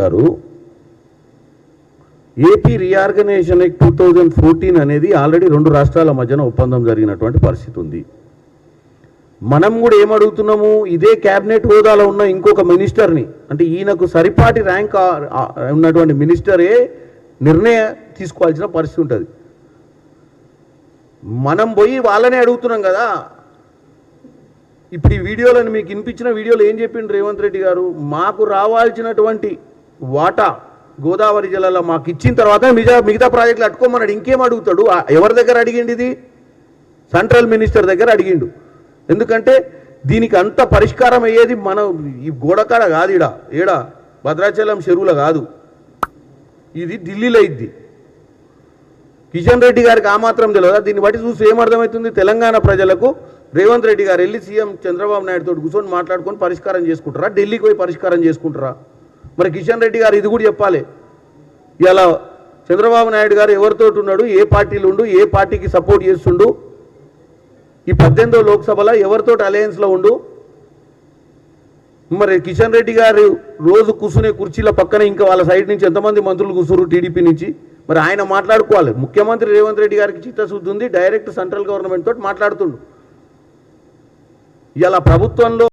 గారు AP reorganisation two thousand fourteen అనేది already రెండు రాష్ట్రాల మధ్యన ఒప్పందం జరిగినటువంటి పరిస్థితి ఉంది. మనం కూడా ఏమడుగుతున్నాము ఇదే క్యాబినెట్ హోదాలో ఉన్న ఇంకొక మినిస్టర్ని అంటే ఈయనకు సరిపాటి ర్యాంక్ ఉన్నటువంటి మినిస్టరే నిర్ణయం తీసుకోవాల్సిన పరిస్థితి ఉంటుంది. మనం పోయి వాళ్ళనే అడుగుతున్నాం కదా. ఇప్పుడు ఈ వీడియోలను మీకు వినిపించిన వీడియోలో ఏం చెప్పిండ్రు రేవంత్ రెడ్డి గారు? మాకు రావాల్సినటువంటి వాటా గోదావరి జిల్లాలో మాకు ఇచ్చిన తర్వాత మిగతా మిగతా ప్రాజెక్టులు అట్టుకోమన్నాడు ఇంకేం అడుగుతాడు? ఎవరి దగ్గర అడిగిండు ఇది? సెంట్రల్ మినిస్టర్ దగ్గర అడిగిండు. ఎందుకంటే దీనికి అంత పరిష్కారం అయ్యేది మన ఈ గోడకాడ కాదు ఈడ. ఏడ భద్రాచలం చెరువుల కాదు. ఇది ఢిల్లీలో ఇద్ది కిషన్ రెడ్డి గారికి ఆ మాత్రం తెలియదా? దీన్ని బట్టి చూసి ఏమర్థమవుతుంది? తెలంగాణ ప్రజలకు రేవంత్ రెడ్డి గారు వెళ్ళి సీఎం చంద్రబాబు నాయుడు తోటి కూర్చొని మాట్లాడుకొని పరిష్కారం చేసుకుంటారా? ఢిల్లీకి పోయి పరిష్కారం చేసుకుంటారా? మరి కిషన్ రెడ్డి గారు ఇది కూడా చెప్పాలి. ఇలా చంద్రబాబు నాయుడు గారు ఎవరితో ఉన్నాడు ఏ పార్టీలు ఉండు ఏ పార్టీకి సపోర్ట్ చేస్తుండు ఈ పద్దెనిమిదో లోక్సభలో ఎవరితోటి అలయన్స్లో ఉండు మరి కిషన్ రెడ్డి గారు రోజు కూర్చునే కుర్చీల పక్కన ఇంకా వాళ్ళ సైడ్ నుంచి ఎంతమంది మంత్రులు కూర్చురు టీడీపీ నుంచి మరి ఆయన మాట్లాడుకోవాలి. ముఖ్యమంత్రి రేవంత్ రెడ్డి గారికి చిత్తశుద్ధి ఉంది డైరెక్ట్ సెంట్రల్ గవర్నమెంట్ తోటి మాట్లాడుతుండు. ఇలా ప్రభుత్వంలో